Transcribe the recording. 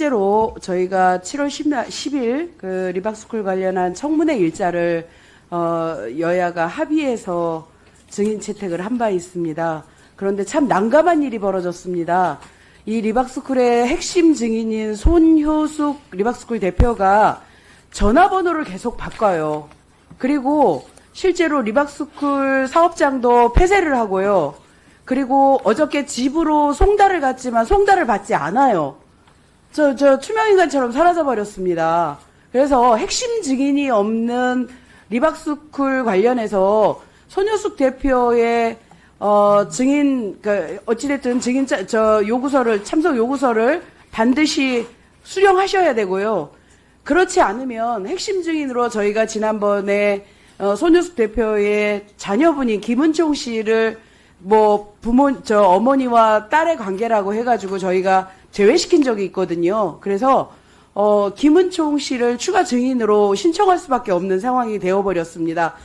실제로 저희가 7월 10일 그 리박스쿨 관련한 청문회 일자를 어, 여야가 합의해서 증인 채택을 한 바 있습니다. 그런데 참 난감한 일이 벌어졌습니다. 이 리박스쿨의 핵심 증인인 손효숙 리박스쿨 대표가 전화번호를 계속 바꿔요. 그리고 실제로 리박스쿨 사업장도 폐쇄를 하고요. 그리고 어저께 집으로 송달을 갔지만 송달을 받지 않아요. 저, 저 투명인간처럼 사라져 버렸습니다. 그래서 핵심 증인이 없는 리박스쿨 관련해서 손효숙 대표의 어, 증인, 그, 어찌됐든 증인, 자- 저 요구서를, 참석 요구서를 반드시 수령하셔야 되고요. 그렇지 않으면 핵심 증인으로 저희가 지난번에 어, 손효숙 대표의 자녀분인 김은총 씨를 뭐 부모 저 어머니와 딸의 관계라고 해가지고 저희가 제외시킨 적이 있거든요. 그래서 어 김은총 씨를 추가 증인으로 신청할 수밖에 없는 상황이 되어버렸습니다.